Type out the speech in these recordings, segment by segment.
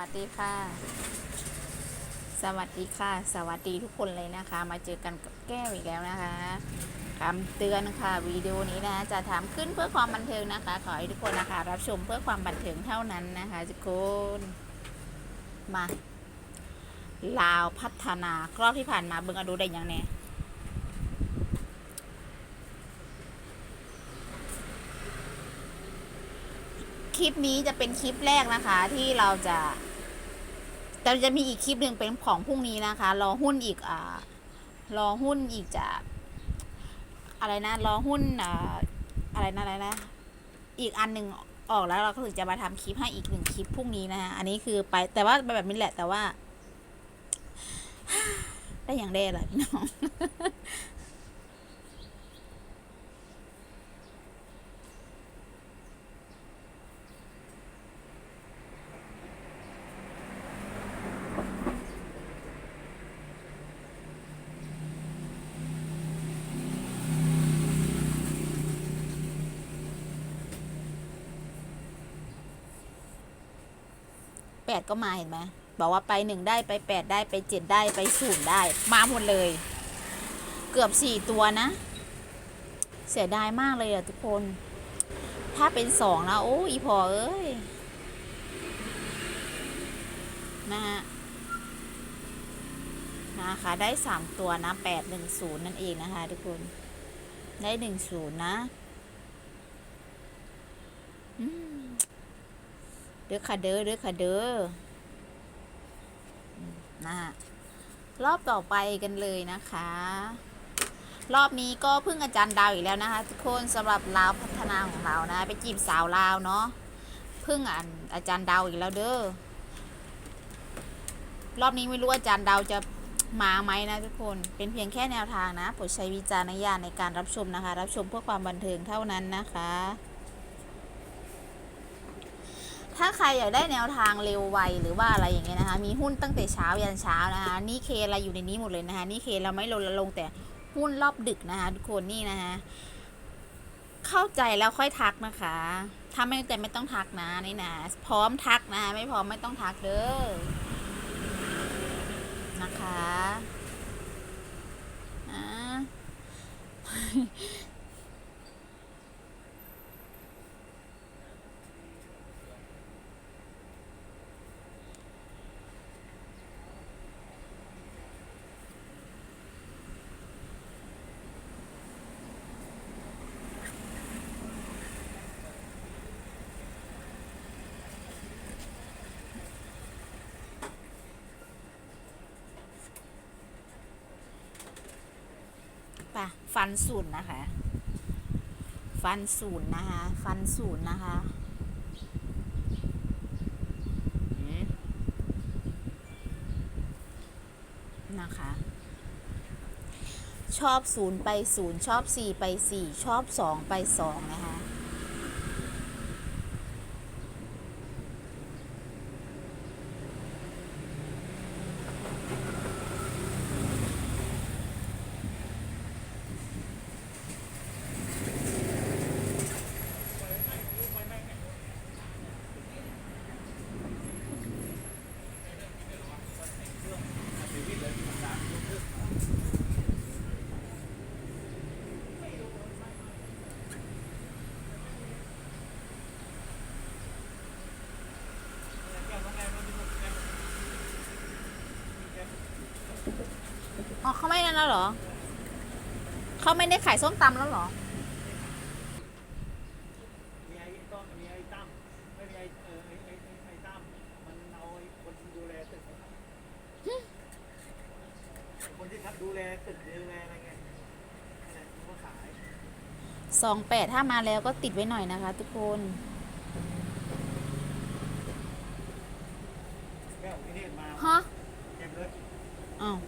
สวัสดีค่ะ สวัสดีค่ะ สวัสดีทุกคนเลยนะคะ มาเจอกันกับแก้วอีกแล้วนะคะคำเตือนค่ะวิดีโอนี้นะคะจะทำขึ้นเพื่อความบันเทิงนะคะ ขอให้ทุกคนนะคะ รับชมเพื่อความบันเทิงเท่านั้นนะคะทุกคนมาลาวพัฒนารอบที่ผ่านมาเบิ่งอดูได้ยังเนี่ยคลิปนี้จะเป็นคลิปแรกนะคะที่เราจะ แต่จะมีอีกคลิปหนึ่งเป็นของพรุ่งนี้นะคะ รอหุ้นอีกอ่ารอหุ้นอีกจากอะไรนะ รอหุ้นอ่าอะไรนะอะไรนะ อีกอันหนึ่งออกแล้วเราก็ถึงจะมาทำคลิปให้อีกหนึ่งคลิปพรุ่งนี้นะคะอันนี้คือไปแต่ว่าไปแบบนี้แหละแต่ว่า ได้อย่างได้แหละพี่น้อง แปดก็มาเห็นไหมบอกว่าไปหนึ่งได้ไปแปดได้ไปเจ็ดได้ไปศูนย์ได้ มาหมดเลย เกือบสี่ตัวนะ เสียดายมากเลยอะทุกคน ถ้าเป็นสองนะโอ้อีพอเอ้ยนะฮะนะคะได้สามตัวนะแปดหนึ่งศูนย์นั่นเองนะคะ ทุกคน ได้หนึ่งศูนย์นะ อืม เด้อค่ะเด้อเด้อค่ะเด้อนะฮะรอบต่อไปกันเลยนะคะ รอบนี้ก็พึ่งอาจารย์ดาวอีกแล้วนะคะ ทุกคนสำหรับลาวพัฒนาของเรานะ ไปจีบสาวลาวเนาะพึ่งอ่านอาจารย์ดาวอีกแล้วเด้อรอบนี้ไม่รู้อาจารย์ดาวจะมาไหมนะทุกคนเป็นเพียงแค่แนวทางนะโปรดใช้วิจารณญาณในการรับชมนะคะ รับชมเพื่อความบันเทิงเท่านั้นนะคะ ถ้าใครอยากได้แนวทางเร็วไวหรือว่าอะไรอย่างเงี้ยนะคะ มีหุ้นตั้งแต่เช้ายันเช้านะคะ นี่เคอะไรอยู่ในนี้หมดเลยนะคะ นี่เคเราไม่ลงลงแต่หุ้นรอบดึกนะคะทุกคนนี่นะคะ เข้าใจแล้วค่อยทักนะคะ ถ้าไม่แต่ไม่ต้องทักนะนี่นะ พร้อมทักนะไม่พร้อมไม่ต้องทักเด้อ นะคะอ่า ป่ะ ฟันศูนย์นะคะ ฟันศูนย์นะคะ ฟันศูนย์นะคะนะคะ ชอบศูนย์ไปศูนย์ชอบสี่ไปสี่ชอบสองไปสองนะคะ อ๋อเขาไม่นั่น แล้วเหรอ เขาไม่ได้ขายส้มตำแล้วเหรอ มีไอ้ต้อมมีไอ้ตั้มไม่มีไอ้เออไอ้ไอ้ไอ้ไอ้ตั้มมันเอาไอ้คนที่ดูแลตึกนะครับคนที่ครับดูแลตึกดูแลอะไรไงนั่นแหละมันก็ขายสองแปดถ้ามาแล้วก็ติดไว้หน่อยนะคะ ทุกคน แก้วพิเนตมาฮะ เก็บเลยอ้าว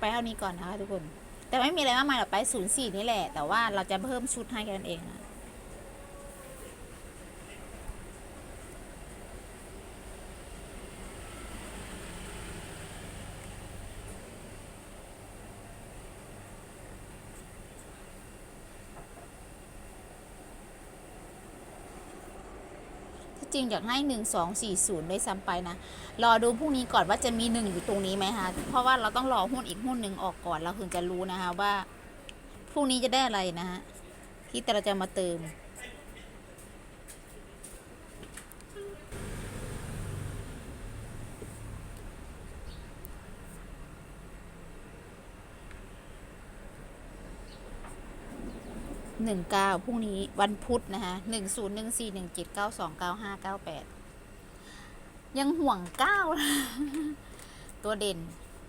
ไปเท่านี้ก่อนนะคะทุกคน แต่ไม่มีอะไรมากมายหรอกไปศูนย์สี่นี่แหละ แต่ว่าเราจะเพิ่มชุดให้กันเองนะที่ จริงอยากให้ 1 2 4 0ได้วยซ้ำไปนะ รอดูพรุ่งนี้ก่อนว่าจะมี 1 อยู่ตรงนี้ไหมคะ เพราะว่าเราต้องรอหุ้นอีกหุ้นหนึ่งออกก่อนเราถึงจะรู้นะคะว่าพรุ่งนี้จะได้อะไรนะฮะที่แต่เราจะมาเติม หนึ่งเก้าพรุ่งนี้วันพุธนะคะหนึ่งศูนย์หนึ่งสี่หนึ่งเจ็ดเก้าสองเก้าห้าเก้าแปดยังห่วงเก้าตัวเด่น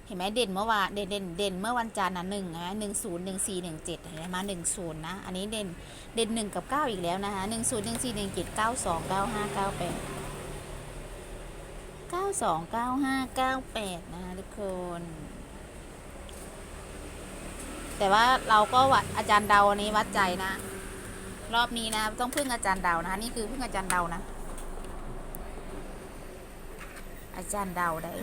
เห็นไหมเด่นเมื่อวานเด่นเด่นเด่นเมื่อวันจันทร์นะหนึ่งนะหนึ่งศูนย์หนึ่งสี่หนึ่งเจ็ดเห็นไหมมาหนึ่งศูนย์นะ อันนี้เด่นเด่นหนึ่งกับเก้าอีกแล้วนะคะหนึ่งศูนย์หนึ่งสี่หนึ่งเจ็ดเก้าสองเก้าห้าเก้าแปดเก้าสองเก้าห้าเก้าแปดนะคะทุกคน แต่ว่าเราก็วัดอาจารย์เดาอันนี้วัดใจนะ รอบนี้นะต้องพึ่งอาจารย์เดานะนี่คือพึ่งอาจารย์เดานะ อาจารย์เดาได้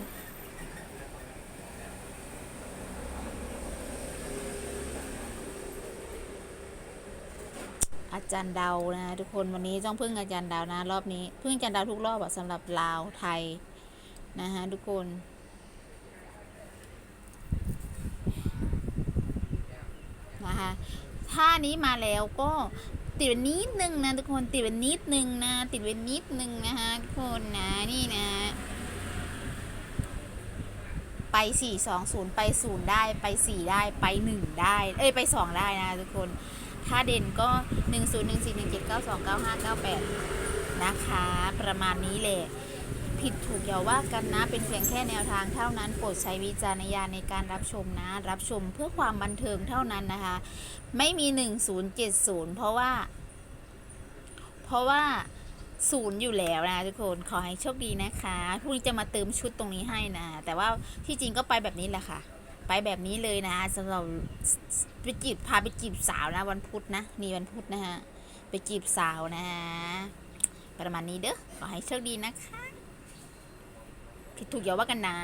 อาจารย์เดานะ ทุกคนวันนี้ต้องพึ่งอาจารย์เดานะ รอบนี้พึ่งอาจารย์เดาทุกรอบอะสำหรับลาวไทย นะฮะทุกคน นะคะ ท่านี้มาแล้วก็ติดไว้นิดนึงนะทุกคนติดไว้นิดนึงนะ ติดไว้นิดนึงนะคะทุกคนนะนี่นะ ไปสี่สองศูนย์ไปศูนย์ได้ไปสี่ได้ไปหนึ่งได้ เอ้ยไปสองได้นะทุกคน ถ้าเด่นก็หนึ่งศูนย์หนึ่งสี่หนึ่งเจ็ดเก้าสองเก้าห้าเก้าแปดนะคะ ประมาณนี้แหละ ผิดถูกอย่าว่ากันนะ เป็นเพียงแค่แนวทางเท่านั้น โปรดใช้วิจารณญาณในการรับชมนะ รับชมเพื่อความบันเทิงเท่านั้นนะคะ ไม่มี 1070 เพราะว่า เพราะว่าศูนย์อยู่แล้วนะทุกคนขอให้โชคดีนะคะพรุ่งนี้จะมาเติมชุดตรงนี้ให้นะ แต่ว่าที่จริงก็ไปแบบนี้แหละค่ะ ไปแบบนี้เลยนะสำหรับไปจีบพาไปจีบสาวนะ วันพุธนะนี่วันพุธนะฮะไปจีบสาวนะฮะประมาณนี้เด้อขอให้โชคดีนะคะ ถูกอย่าว่ากันนะ